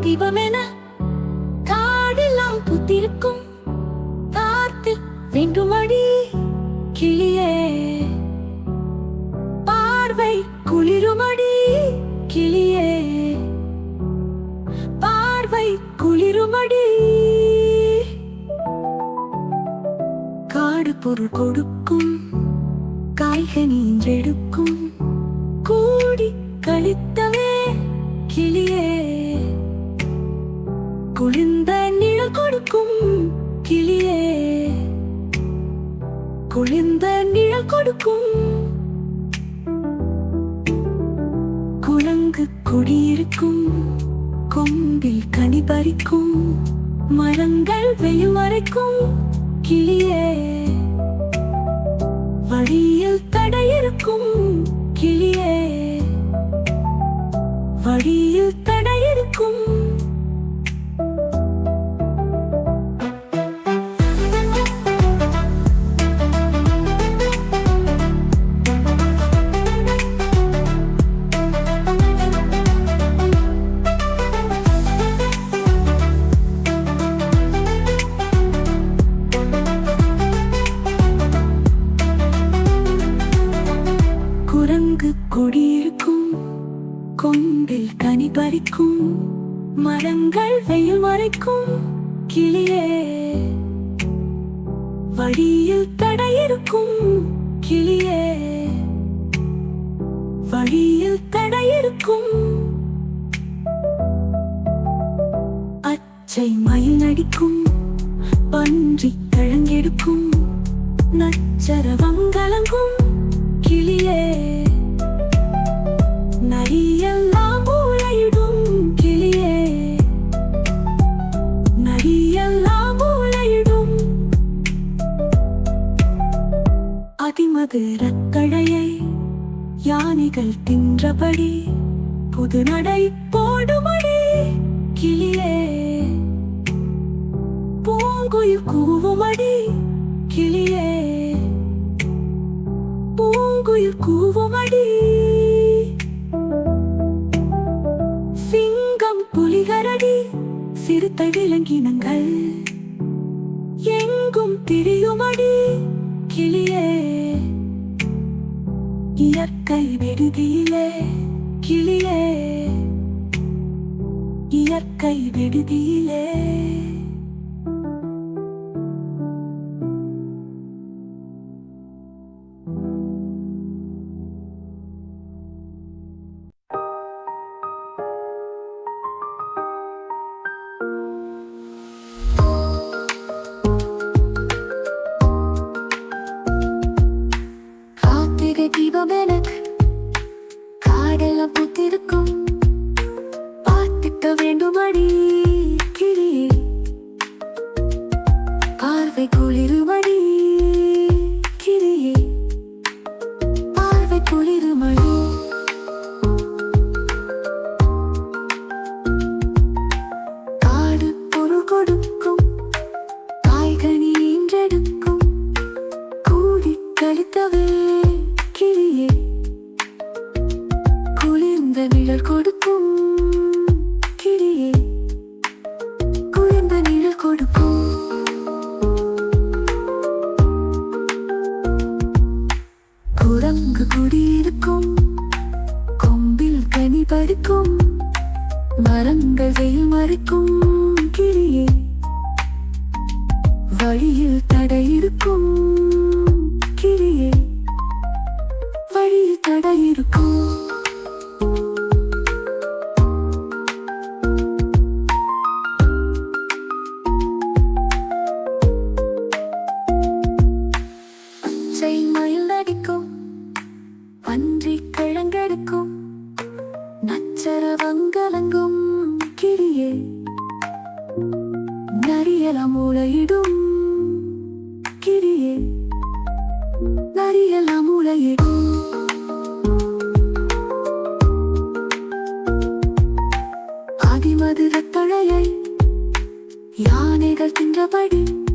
தீபமென காடெல்லாம் புத்திருக்கும். பார்த்து வேண்டுமடி கிளியே. பார்வை குளிருமடி கிளியே. பார்வை குளிருமடி. காடு பொருள் கொடுக்கும். காய்கனி எடுக்கும் கூடி கழித்தவே கிளியே. குளிர்ந்த நிழல் கொடுக்கும் கிளியே. குளிர்ந்த நிழல் கொடுக்கும் குரங்கு குடியிருக்கும் கொம்பில் கனி பறிக்கும் மரங்கள் வெயில் மறைக்கும் கிளியே. வழியில் தடையிருக்கும் கிளியே. வழியில் தடை கொம்பில் கனி பறிக்கும். மரங்கள் வெயில் மறைக்கும். கிளியே வழியில் தடையிருக்கும் கிளியே வழியில் தடையிருக்கும் அச்சை மயில் நடிக்கும். பன்றி கிழங்கெடுக்கும் நச்சரவங்கலங்கும் கிளியே நரியெல்லாம் ஊழையிடும் கிளியே. நரியெல்லாம் ஊழையிடும் அதிமதுர கழையை யானைகள் தின்றபடி புது நடை போடுமடி கிளியே. பூங்குயில் கூவுமடி கிளியே. பூங்குயில் கூவுமடி சிறுத்தை விலங்கினங்கள். எங்கும் திரியுமடி கிளியே. இயற்கை விடுதியிலே கிளியே. இயற்கை விடுதியிலே கூடி கிளியே. குளிர்ந்த நிழல் கொடுக்கும் கிளியே. குளிர்ந்த நிழல் கொடுக்கும். குரங்கு குடியிருக்கும் கொம்பில் கனி பறிக்கும் மரங்கள் வெயில் மறிக்கும் கிளியே. வழியில் தடை இருக்கும் வழி தடை இருக்கும் மயில் நடிக்கும் பன்றி கிழங்கெடுக்கும். நச்சரவங்கலங்கும் கிளியே நரியல மூளையிடும் படு